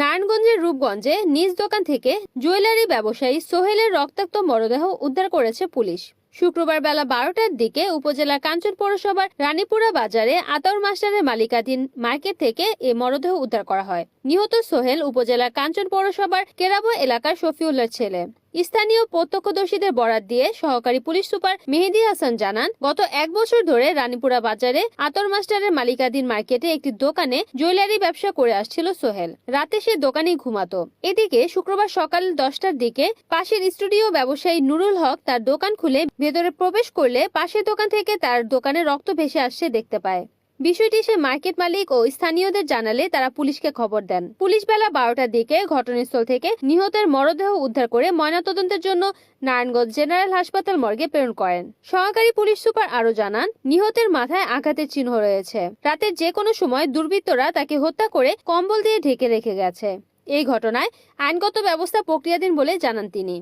নারায়ণগঞ্জের রূপগঞ্জে নিজ দোকান থেকে জুয়েলারি ব্যবসায়ী সোহেলের রক্তাক্ত মরদেহ উদ্ধার করেছে পুলিশ। শুক্রবার বেলা বারোটার দিকে উপজেলা কাঞ্চন পৌরসভার রানীপুরা বাজারে আতর মাস্টারের মালিকাধীন মার্কেট থেকে এ মরদেহ উদ্ধার করা হয়। নিহত সোহেল উপজেলা কাঞ্চন পৌরসভার কেরাবো এলাকার শফিউল্লার ছেলে। স্থানীয় প্রত্যক্ষদর্শীদের বরাত দিয়ে সহকারী পুলিশ সুপার মেহেদি হাসান জানান, গত এক বছর ধরে রানীপুরা বাজারে আতর মাস্টারের মালিকাধীন মার্কেটে একটি দোকানে জুয়েলারি ব্যবসা করে আসছিল সোহেল। রাতে সে দোকানেই ঘুমাতো। এদিকে শুক্রবার সকাল দশটার দিকে পাশের স্টুডিও ব্যবসায়ী নুরুল হক তার দোকান খুলে ভেতরে প্রবেশ করলে পাশের দোকান থেকে তার দোকানে রক্ত ভেসে আসছে দেখতে পায়। বিষয়টি সে মার্কেট মালিক ও স্থানীয়দের জানালে তারা পুলিশকে খবর দেন। পুলিশ বেলা বারোটার দিকে ঘটনাস্থল থেকে নিহতের মরদেহ উদ্ধার করে ময়নাতদন্তের জন্য নারায়ণগঞ্জ জেনারেল হাসপাতাল মর্গে প্রেরণ করেন। সহকারী পুলিশ সুপার আরও জানান, নিহতের মাথায় আঘাতের চিহ্ন রয়েছে। রাতের যে কোনো সময় দুর্বৃত্তরা তাকে হত্যা করে কম্বল দিয়ে ঢেকে রেখে গেছে। এই ঘটনায় আইনগত ব্যবস্থা প্রক্রিয়াধীন বলে জানান তিনি।